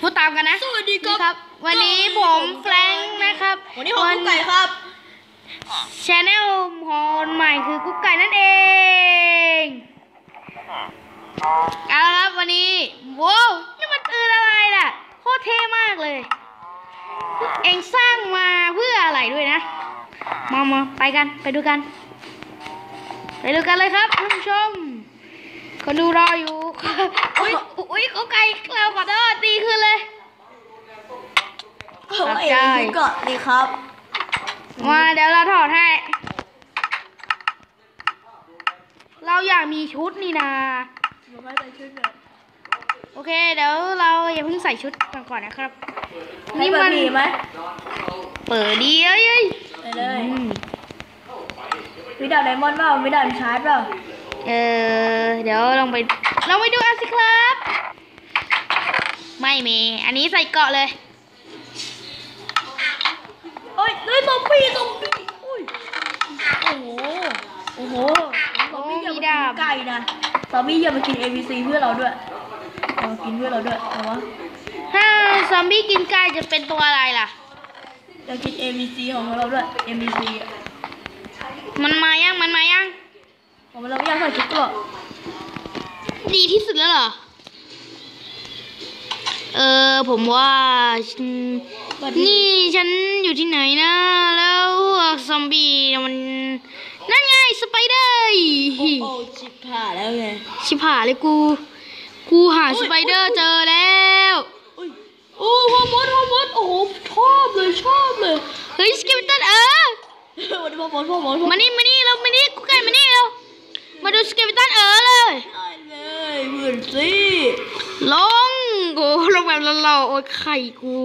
พูดตามกันนะสวัสดีครับครับ วันนี้ผมแฟรงค์นะครับ วันนี้ผมกุ๊กไก่ครับชแนลคนใหม่คือกุ๊กไก่นั่นเองเอาละครับวันนี้ว้าวนี่มันปืนอะไรล่ะโคตรเท่มากเลย เองสร้างมาเพื่ออะไรด้วยนะ มามาไปกันไปดูกัน ไปดูกันเลยครับท่านผู้ชมคนดูรออยู่ อุ้ยอุ้ยกุ๊กไก่เราขอโทษตีขึ้นเลย ผมเองกุ๊กไก่นี่ครับ มาเดี๋ยวเราถอดให้ เราอยากมีชุดนี่นาผมไม่ไปช่วยเลยโอเค เดี๋ยวเราอย่าเพิ่งใส่ชุดกันก่อนนะครับ นี่มันมีไหมเปิดดีเอ้ยเอ้ยไปเลยอืมมีดาบไดมอนด์เปล่ามีดาบชาร์จเปล่าเออเดี๋ยวลองไป ลองไปดูกันสิครับ ไม่มี อันนี้ใส่เกาะเลยเอ้ยเฮ้ยซอมบี้ซอมบี้อุ้ยโอ้โหโอ้โหซอมบี้อย่ามากินไก่นะซอมบี้อย่ามากิน ABC เพื่อเราด้วยเอามากินเพื่อเราด้วยเอาวะถ้าซอมบี้กินไก่จะเป็นตัวอะไรล่ะอยากกิน ABC ของเราด้วย ABC อะมันมายังมันมายังของเราไม่อยากใส่ชุดเกราะ ดีที่สุดแล้วเหรอ เออผมว่าฉันบัดนี้นี่ฉันอยู่ที่ไหนนะ แล้วพวกซอมบี้น่ะมันนั่นไงสไปเดอร์โอ้โหชิบหายแล้วไงชิบหายเลยกู กูหาโอ้สยไปเดอร์เจอแล้วอุ้ยโอ้ฮอร์โมนฮอร์โมนโอ้โหชอบเลยชอบเลยเฮ้ยสเกลตันเออวันนี้ฮอร์โมนฮอร์โมนมานี่มานี่เรามานี่กูไก่มานี่เรามาดูสเกลตันเออเลยได้เลยเหมือนสิ ลงโอ้ลงแบบหล่อๆโอ้ยไข่กู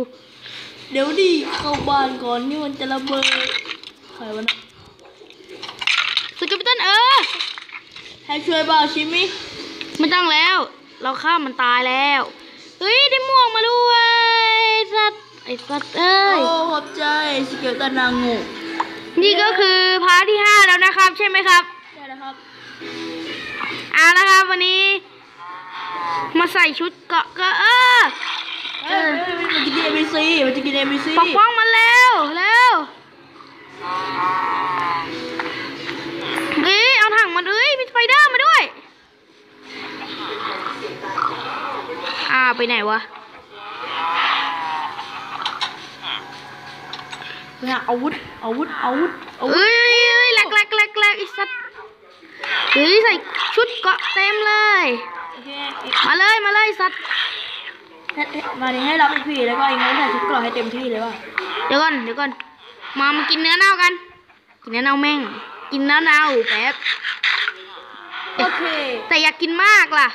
เดี๋ยวดิเข้าบ้านก่อนนี่มันจะระเบิดใครวะนะสเกลตันเออ ให้ช่วยบ้าชิมิไม่ต้องแล้ว เราฆ่ามันตายแล้วเฮ้ยได้หมวกมาด้วยไอ้สัตว์ไอ้สัตว์เอ้โอ้ยขอบใจสเกลตันนางงูนี่ก็คือพาร์ทที่ห้าแล้วนะครับ ใช่ไหมครับได้แล้วครับเอาละครับวันนี้ มาใส่ชุดเกาะก็เออเอ้ยเอ้ย มันจะกิน ABC มันจะกิน ABC ปกป้องมันแล้วเร็วเฮ้ยเอาถังมันเอ้ยมีสไปเดอร์มาด้วย อ่าไปไหนวะไปหาอาวุธอาวุธอาวุธอาวุธเอ้ยเอ้ยแหลกแหลกแหลกแหลกไอ้สัตว์เฮ้ยใส่ชุดเกาะเต็มเลย มาเลยมาเลยสัตว์ มาดิให้รับอีกพี่แล้วก็เองก็ใส่ชุดเกราะให้เต็มที่เลยว่ะเดี๋ยวก่อนเดี๋ยวก่อนมามากินเนื้อเน่ากัน กินเนื้อเน่าแม่ง กินเนื้อเน่าแป๊บโอเค แต่อยากกินมากล่ะ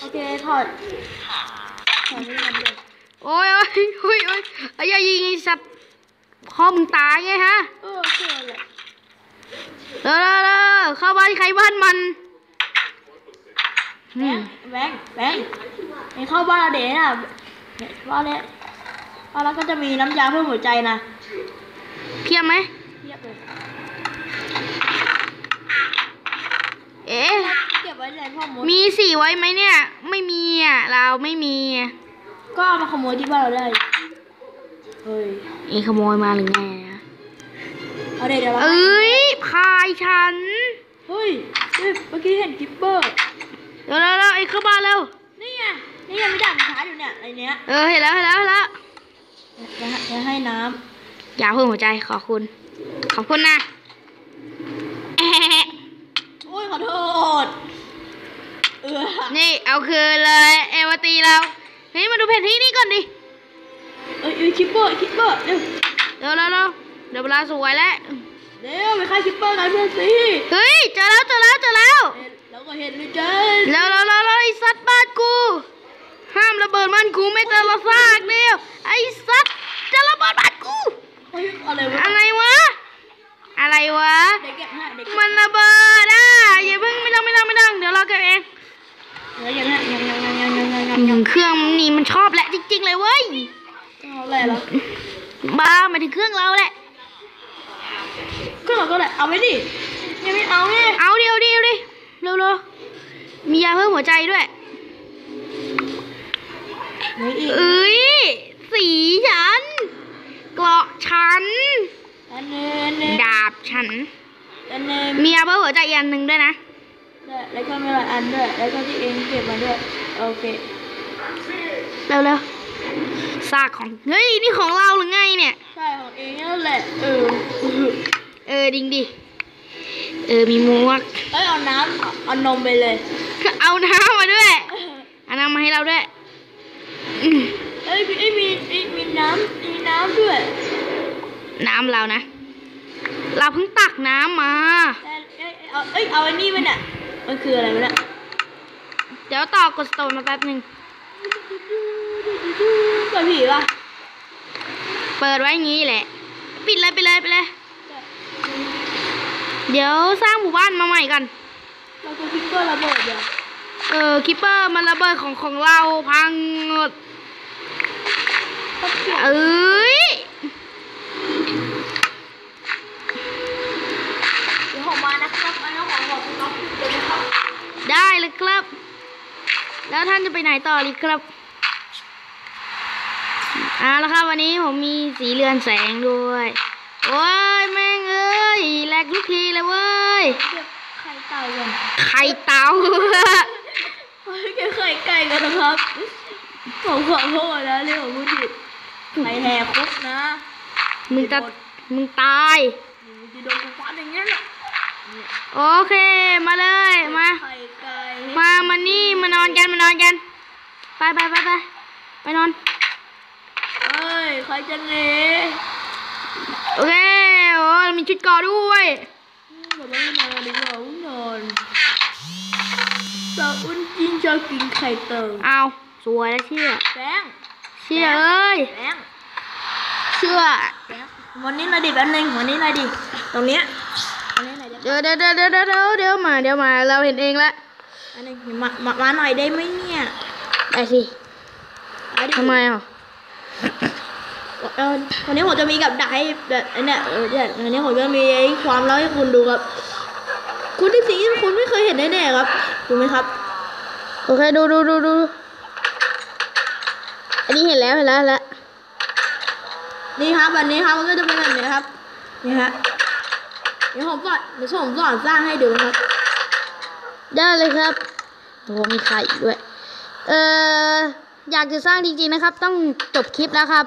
โอเคถอดถอดไม่ทันเลยโอ้ยโอ้ยโอ้ยโอ้ยไอ้ยายิงไอ้สัตว์พ่อมึงตายไงฮะเออเชื่อแหละเร็วเร็วเร็วเข้าบ้านใครบ้านมันอืมแบงค์แบงค์ เองเข้าบ้านเราเดี๋ยวนะเนี่ยบ้านเนี้ยบ้านเราก็จะมีน้ำยาเพิ่มหัวใจนะเพียบไหมเทียบเลยเอ๊ะเก็บไว้ในพ่อมดมีสีไว้ไหมเนี่ย ไม่มีอะเราไม่มีอะก็เอามาขโมยที่บ้านเราได้เฮ้ยเองขโมยมาหรือไงอะเอาเดี๋ยวเดี๋ยวเราเอ้ยพายฉันเฮ้ยเฮ้ยเมื่อกี้เห็นกิปเปอร์เร็วเร็วเร็วเองเข้าบ้านเร็ว นี่ไงนี่ยังไม่ด่านช้าอยู่เนี่ยอะไรเนี้ยเออเห็นแล้วเห็นแล้วเห็นแล้วจะให้จะให้น้อย่าเพิ่มหัวใจขอบคุณ ขอบคุณนะแอะำโอ้ยขอโทษเออนี่เอาคืนเลยเอวาตีเราเฮ้ยมาดูแผนที่นี่ก่อนดิเอ้ยเอ้ยคิปเปอร์คิปเปอร์เร็วเร็วเร็วเร็วเดี๋ยวเวลาสวยแล้วเร็วไปฆ่าคิปเปอร์กันเพื่อนสิเฮ้ยเจอแล้วเจอแล้วเจอแล้วเอ้ยเราก็เห็นเลยจ้าเร็วเร็วเร็วเร็วไอ้สัตว์บ้านกู ห้ามระเบิดบ้านกูไม่เจอละซากเดียวไอ้สัตว์จะระเบิดบ้านกูเฮ้ยอะไรวะอะไรวะ อะไรวะ เด็กเก็บให้เด็กเก็บมันระเบิดอะอย่าเพิ่งไม่ต้องไม่ต้องไม่ต้องเดี๋ยวเราเก็บเองเดี๋ยวยังไงยังยังยังยังยังยังอืมเครื่องนี่มันชอบแหละจริง ๆ เลยเว้ยเอาอะไรเหรอบ้าหมายถึงเครื่องเราแหละก็เราก็ได้เอาไว้ดิยังไม่เอาไงเอาเดียวเดียวดิเร็วๆมียาเพิ่มหัวใจด้วย นี่อีกเอ้ยสีฉัน เกราะฉัน อันนี้อันนี้ดาบฉัน อันนี้มีอาเบอร์หัวใจอีกอันหนึ่งด้วยนะได้แล้วก็มีหลายอันด้วย แล้วก็ที่เองเก็บมาด้วย โอเคเร็วเร็วๆซากของ เฮ้ย นี่ของเราหรือไงเนี่ย ใช่ของเองนั่นแหละ เออเออดิงดิ เออ มีหมวก เอ้ยเอาน้ำเอาเอานมไปเลย เอาน้ำมาด้วย เอาน้ำมาให้เราด้วยอืม เอ้ยมีเอ้ยมีมีมีน้ำมีน้ำด้วย น้ำเรานะ เราเพิ่งตักน้ำมาเอ้ยเอ้ยเอาเอ้ยเอาไอ้นี่มันอะมันคืออะไรวะเนี่ยเดี๋ยวต่อกดสโตนมาแป๊บหนึ่งเปิดผีป่ะเปิดไว้อย่างงี้แหละ ปิดเลยไปเลยไปเลย เดี๋ยวสร้างหมู่บ้านมาใหม่กันเราก็คิดว่าระเบิดอย่างเออคิปเปอร์มันระเบิดของของเราพังหมด เอ้ยเดี๋ยวของมานะครับอันนี้ของของคุณก๊อฟเดี๋ยวนะครับได้เลยครับ แล้วท่านจะไปไหนต่อดีครับเอาละครับวันนี้ผมมีสีเรือนแสงด้วยโอ้ยแม่งเอ้ยแหลกทุกทีเลยเว้ยเก็บไข่เต่าก่อนไข่เต่าเฮ้ยเก็บไข่ไก่ก่อนนะครับผมขอโทษนะเรื่องของผู้ผิด ไข่แหกคุกนะมึงจะมึงตายมึงจะโดนกูฟันอย่างเงี้ยแหละโอเค มาเลย มาไข่ไก่มา มานี่ มานอนกัน มานอนกัน ไปไปไปไปไปนอน เอ้ย ใครจะหนีโอเค โอ้มีชุดเกอด้วยเดี๋ยวไม่นอนดีกว่าอุ้นนอนสาวอุ้นจินชอบกินไข่เต่าเอาสวยแล้วเชื่อแบงค์ เชื่อเอ้ยแบงค์เชื่อแบงค์วันนี้เราดิแป๊บนึงวันนี้เราดิตรงเนี้ยอันนี้ไหนจะเดี๋ยวเดี๋ยวเดี๋ยวเดี๋ยวเดี๋ยวเดี๋ยวมาเดี๋ยวมาเราเห็นเองละอันนี้มามามาหน่อยได้ไหมเนี่ยได้สิเอาดิทำไมอะเออวันนี้ผมจะมีกับดักให้แบบอันเนี้ยเออเนี่ยวันนี้ผมจะมีไอ้ความเล่าให้คุณดูครับ คุณที่สิ่งที่คุณไม่เคยเห็นแน่ๆครับดูไหมครับ โอเคดูดูดูดูอั นนี้เห็นแล้วเห็นแล้วเห็นแล้วนี่ครับวันนี้ครับมันก็จะเป็นแบบนี้ครับนี่ฮะเดี๋ยวผมสอนเดี๋ยวผมสอนสร้างให้ดูนะครับ ได้เลยครับโอ้มีไข่อีกด้วย เอออยากจะสร้างจริงๆนะครับ ต้องจบคลิปแล้วครับ